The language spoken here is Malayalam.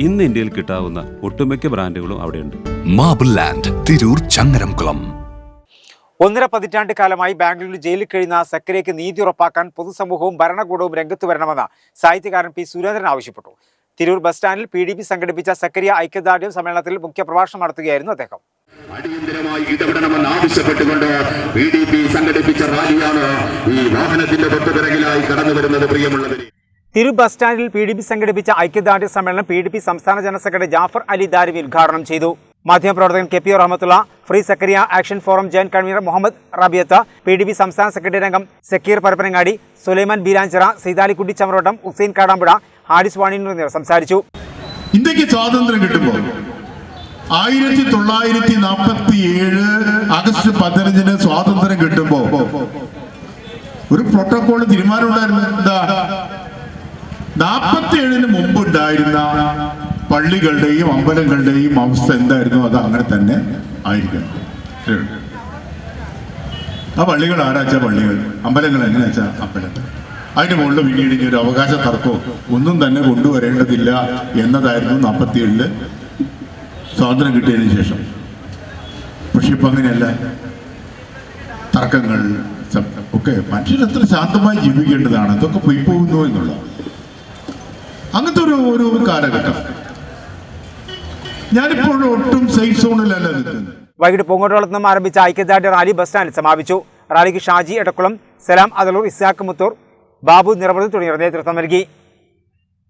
ഇന്ന് ഇന്ത്യയിൽ കിട്ടാവുന്ന ഒട്ടുമിക്ക ബ്രാൻഡുകളും അവിടെയുണ്ട്. മാബിൾ ലാൻഡ് തിരൂർ ചങ്ങരംകുളം ഒന്നര പതിറ്റാണ്ട് കാലമായി ബാംഗ്ലൂരിൽ ജയിലിൽ കഴിയുന്ന സക്കരയ്ക്ക് നീതി ഉറപ്പാക്കാൻ പൊതുസമൂഹവും ഭരണകൂടവും രംഗത്ത് വരണമെന്ന് സാഹിത്യകാരൻ പി സുരേന്ദ്രൻ ആവശ്യപ്പെട്ടു. തിരൂർ ബസ് സ്റ്റാൻഡിൽ പി ഡി പി സംഘടിപ്പിച്ച സക്കരിയ ഐക്യദാർഢ്യം സമ്മേളനത്തിൽ മുഖ്യപ്രഭാഷണം നടത്തുകയായിരുന്നു അദ്ദേഹം. അടിയന്തരമായി ഇടപെടണമെന്ന് ആവശ്യപ്പെട്ടുകൊണ്ട് പി ഡി പി സംഘടിപ്പിച്ച റാലിയാണ് ഈ വാഹനത്തിന്റെ തൊട്ടുപിറകിലായി കടന്നു വരുന്നത് പ്രിയമുള്ളവരെ. തിരൂർ ബസ് സ്റ്റാൻഡിൽ പി ഡി പി സംഘടിപ്പിച്ച ഐക്യദാർഢ്യ സമ്മേളനം പി ഡി പി സംസ്ഥാന ജനറൽ സെക്രട്ടറി ജാഫർ അലി ദാരിവി ഉദ്ഘാടനം ചെയ്തു. മാധ്യമപ്രവർത്തകൻ K P Rahmathulla free Zakariya action forum joint convener Muhammad Rabiyath P D P സംസ്ഥാന സെക്രട്ടറി രംഗം സക്കീർ പരപ്പനങ്ങാടി സുലൈമാൻ ബീരാഞ്ചിറ സീതാലിക്കുട്ടി ചമരോട്ടം ഹുസൈൻ കാടാമ്പുഴ ഹാരിസ് വാണി എന്നിവർ സംസാരിച്ചു. ഇന്ത്യയ്ക്ക് സ്വാതന്ത്ര്യം കിട്ടുമ്പോൾ ആയിരത്തി തൊള്ളായിരത്തി നാൽപ്പത്തി ഏഴ് ആഗസ്റ്റ് പതിനഞ്ചിന് സ്വാതന്ത്ര്യം കിട്ടുമ്പോ ഒരു പ്രോട്ടോകോൾ തീരുമാനം ഉണ്ടായിരുന്നു എന്താ? നാൽപ്പത്തി ഏഴിന് മുമ്പ് ഉണ്ടായിരുന്ന പള്ളികളുടെയും അമ്പലങ്ങളുടെയും അവസ്ഥ എന്തായിരുന്നു? അത് അങ്ങനെ തന്നെ ആയിരിക്കണം. ആ പള്ളികൾ ആരാച്ച പള്ളികൾ? അമ്പലങ്ങൾ എങ്ങനെ വെച്ചാൽ അമ്പലങ്ങൾ? അതിന് മുകളിൽ പിന്നീട് ഇനി ഒരു അവകാശ തർക്കമോ ഒന്നും തന്നെ കൊണ്ടുവരേണ്ടതില്ല എന്നതായിരുന്നു നാൽപ്പത്തി ഏഴിൽ സ്വാതന്ത്ര്യം കിട്ടിയതിന് ശേഷം. പക്ഷെ ഇപ്പൊ അങ്ങനെയല്ല. തർക്കങ്ങൾ ഒക്കെ മനുഷ്യരെത്ര ശാന്തമായി ജീവിക്കേണ്ടതാണ്. അതൊക്കെ പോയി പോകുന്നു എന്നുള്ള അങ്ങനത്തെ ഒരു ഒരു കാലഘട്ടം. ഞാനിപ്പോൾ ഒട്ടും സേഫ് സോണിലല്ല നിൽക്കുന്നത്. വൈകിട്ട് പൂങ്കോട്ടുകുളത്ത് നിന്നും ആരംഭിച്ച ഐക്യദാർഢ്യ റാലി ബസ് സ്റ്റാൻഡിൽ സമാപിച്ചു. റാലിക്ക് ഷാജി എടക്കുളം സലാം അതലൂർ ഇസ്ഹാഖ് മുത്തൂർ ബാബു നിറപതി തുടങ്ങിയവർ നേതൃത്വം നൽകി.